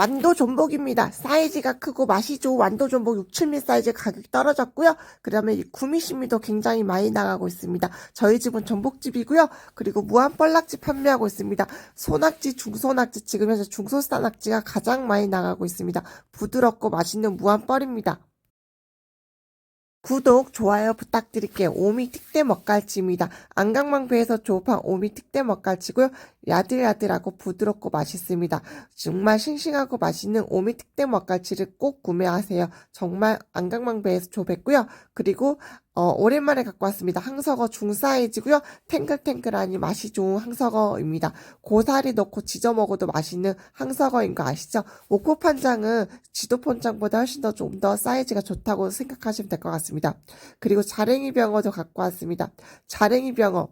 완도 전복입니다. 사이즈가 크고 맛이 좋은 완도 전복 6, 7mm 사이즈 가격이 떨어졌고요. 그 다음에 이 구미심미도 굉장히 많이 나가고 있습니다. 저희 집은 전복집이고요. 그리고 무한 뻘낙지 판매하고 있습니다. 소낙지, 중소낙지, 지금 현재 중소낙지가 가장 많이 나가고 있습니다. 부드럽고 맛있는 무한 뻘입니다. 구독, 좋아요 부탁드릴게요. 오미 특대 먹갈치입니다. 안강망배에서 조업한 오미 특대 먹갈치고요. 야들야들하고 부드럽고 맛있습니다. 정말 싱싱하고 맛있는 오미 특대 먹갈치를 꼭 구매하세요. 정말 안강망배에서 조업했고요. 그리고 어, 오랜만에 갖고 왔습니다. 항석어 중사이즈고요. 탱글탱글하니 맛이 좋은 항석어입니다. 고사리 넣고 지져 먹어도 맛있는 항석어인 거 아시죠? 목포판장은 지도폰장보다 훨씬 더 좀 더 사이즈가 좋다고 생각하시면 될 것 같습니다. 그리고 자랭이 병어도 갖고 왔습니다. 자랭이 병어.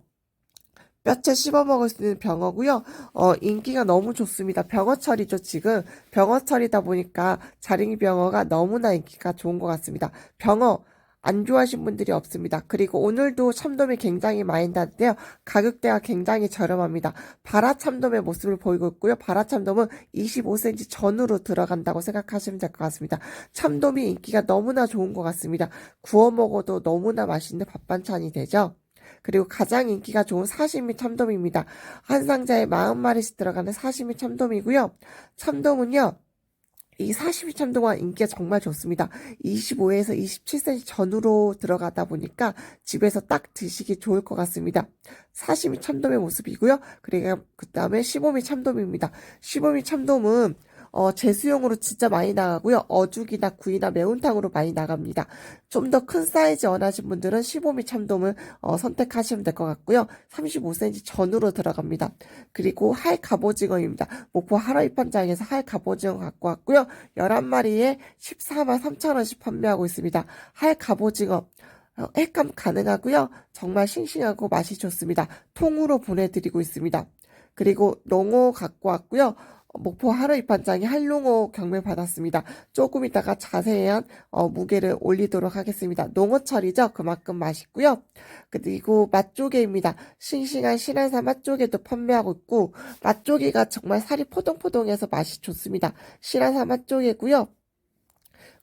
뼈채 씹어 먹을 수 있는 병어고요. 어, 인기가 너무 좋습니다. 병어철이죠, 지금. 병어철이다 보니까 자랭이 병어가 너무나 인기가 좋은 것 같습니다. 병어 안 좋아하신 분들이 없습니다. 그리고 오늘도 참돔이 굉장히 많이 나는데요. 가격대가 굉장히 저렴합니다. 바라 참돔의 모습을 보이고 있고요. 바라 참돔은 25cm 전후로 들어간다고 생각하시면 될 것 같습니다. 참돔이 인기가 너무나 좋은 것 같습니다. 구워 먹어도 너무나 맛있는 밥 반찬이 되죠. 그리고 가장 인기가 좋은 사시미 참돔입니다. 한 상자에 40마리씩 들어가는 사시미 참돔이고요. 참돔은요. 이 42 참돔화 인기가 정말 좋습니다. 25에서 27cm 전후로 들어가다 보니까 집에서 딱 드시기 좋을 것 같습니다. 42 참돔의 모습이고요. 그리고 그 다음에 15미 참돔입니다. 15미 참돔은 어, 제수용으로 진짜 많이 나가고요. 어죽이나 구이나 매운탕으로 많이 나갑니다. 좀 더 큰 사이즈 원하신 분들은 15미 참돔을 어, 선택하시면 될 것 같고요. 35cm 전후로 들어갑니다. 그리고 할 갑오징어입니다. 목포 하라이판장에서 할 갑오징어 갖고 왔고요. 11마리에 14만 3천원씩 판매하고 있습니다. 할 갑오징어. 어, 핵감 가능하고요. 정말 싱싱하고 맛이 좋습니다. 통으로 보내드리고 있습니다. 그리고 농어 갖고 왔고요. 목포 하루이판장이 한롱어 경매 받았습니다. 조금 이따가 자세한 어, 무게를 올리도록 하겠습니다. 농어철이죠. 그만큼 맛있고요. 그리고 맛조개입니다. 싱싱한 신안사 맛조개도 판매하고 있고 맛조개가 정말 살이 포동포동해서 맛이 좋습니다. 신안사 맛조개고요.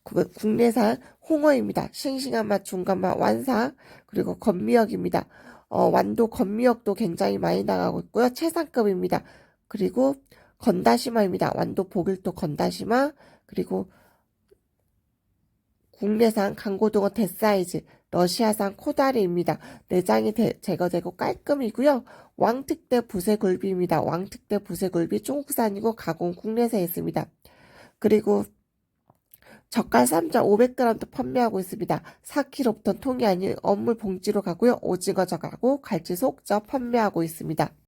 그 국내산 홍어입니다. 싱싱한 맛, 중간 맛, 완사 그리고 건미역입니다. 어, 완도 건미역도 굉장히 많이 나가고 있고요. 최상급입니다. 그리고 건다시마입니다. 완도 보길도 건다시마 그리고 국내산 강고등어 대사이즈 러시아산 코다리입니다. 내장이 대- 제거되고 깔끔이고요. 왕특대 부세굴비입니다. 왕특대 부세굴비 중국산이고 가공 국내산에 있습니다. 그리고 젓갈 3자 500g도 판매하고 있습니다. 4kg부터 통이 아닌 어물 봉지로 가고요. 오징어 젓하고 갈치 속젓 판매하고 있습니다.